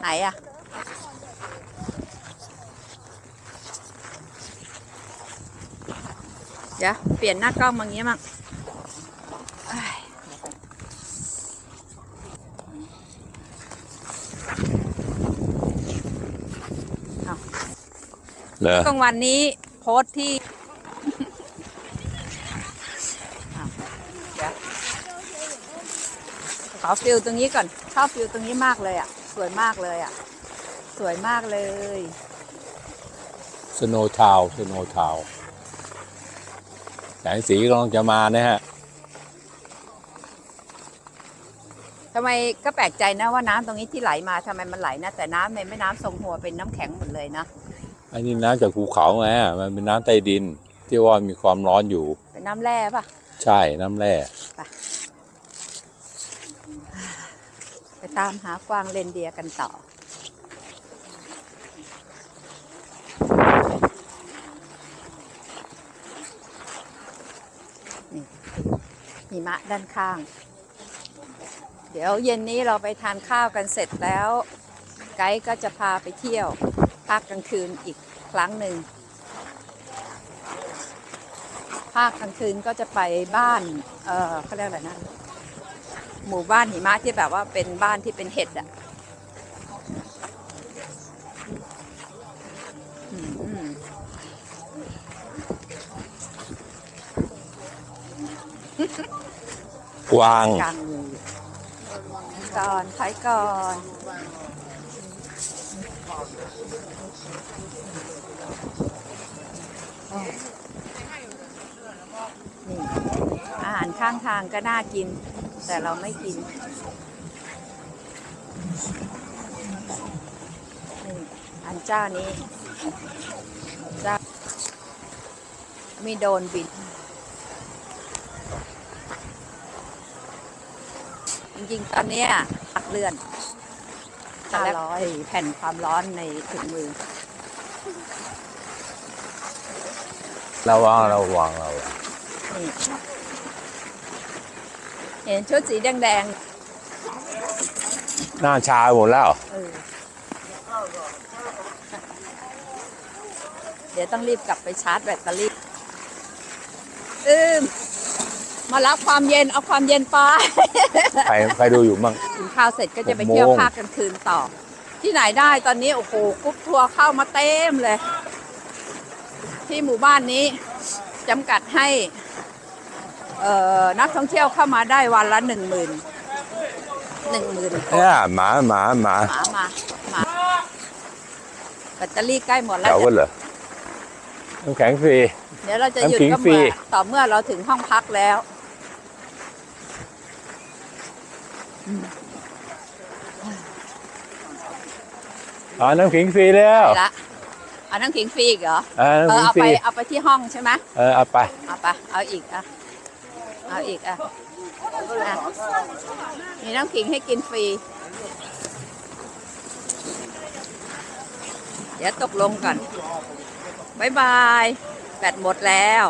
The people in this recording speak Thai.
ไหนอะเดี๋ยว เปลี่ยนหน้ากล้องมางี้มั่งเอ้ยเหรอกลางวันนี้โพสต์ที่อ้าวเดี๋ยวขอฟิลตรงนี้ก่อน ชอบฟิลตรงนี้มากเลยอะ สวยมากเลยอะ สวยมากเลยสโนว์ทาวสโนว์ทาวแสงสีกำลังจะมานะฮะทำไมก็แปลกใจนะว่าน้ำตรงนี้ที่ไหลมาทำไมมันไหลนะ แต่น้ำในแม่น้ำทรงหัวเป็นน้ำแข็งหมดเลยนะอันนี้น้ำจากภูเขาไงมันเป็นน้ำใต้ดิน ที่ว่ามีความร้อนอยู่ เป็นน้ำแร่ปะใช่น้ำแร่ ไปตามหากวางเรนเดียกันต่อ นี่หิมะด้านข้าง เดี๋ยวเย็นนี้เราไปทานข้าวกันเสร็จแล้ว ไกด์ก็จะพาไปเที่ยวภาคกลางคืนอีกครั้งหนึ่งภาคกลางคืนก็จะไปบ้าน เออเขาเรียกอะไรนะ หมู่บ้านหิมะที่แบบว่าเป็นบ้านที่เป็นเห็ดอะอืมอืมกวางกลางมือก่อนถอยก่อนโอ้นี่อาหารข้างทางก็น่ากิน แต่เราไม่กินนี่อันเจ้านี้เจ้ามีโดรนบิน จริงๆ ตอนเนี้ยตักเลื่อนห้าร้อยแผ่นความร้อนในถุงมือระวังระวังระวังนี่ เห็นชุดสีแดงหน้าชาหมดแล้ว ๆเออเดี๋ยวต้องรีบกลับไปชาร์จแบตเตอรี่อืมมารับความเย็นเอาความเย็นไป ใครใครดูอยู่มั่งกินข้าวเสร็จก็จะไปหกโมงเที่ยวภาคกลางคืนต่อ ที่ไหนได้ตอนนี้โอ้โหกรุ๊ปทัวร์เข้ามาเต็มเลย ที่หมู่บ้านนี้จำกัดให้เอ่อ นักท่องเที่ยวเข้ามาได้วันละหนึ่งหมื่นหนึ่งหมื่นคนเนี่ยหมาหมาหมาหมามาหมาแบตเตอรี่ใกล้หมดแล้เดี๋วยวกันเหรอน้ำแข็งฟรี เดี๋ยวเราจะหยุดน้ำขิงก็ฟรีเมื่อต่อเมื่อเราถึงห้องพักแล้วอืมอ๋อน้ำแข็งฟรีแล้วไปละเอาน้ำขิงฟรีอีกเหรอ เออเออน้ำแข็งเอาฟไปรีเอาไปที่ห้องใช่ไหมเออเอาไป เอาไป เอาอีกอะ เอาอีกอะอะมีน้ำขิงให้กินฟรี เดี๋ยวตกลงก่อนบายบาย แบตหมดแล้ว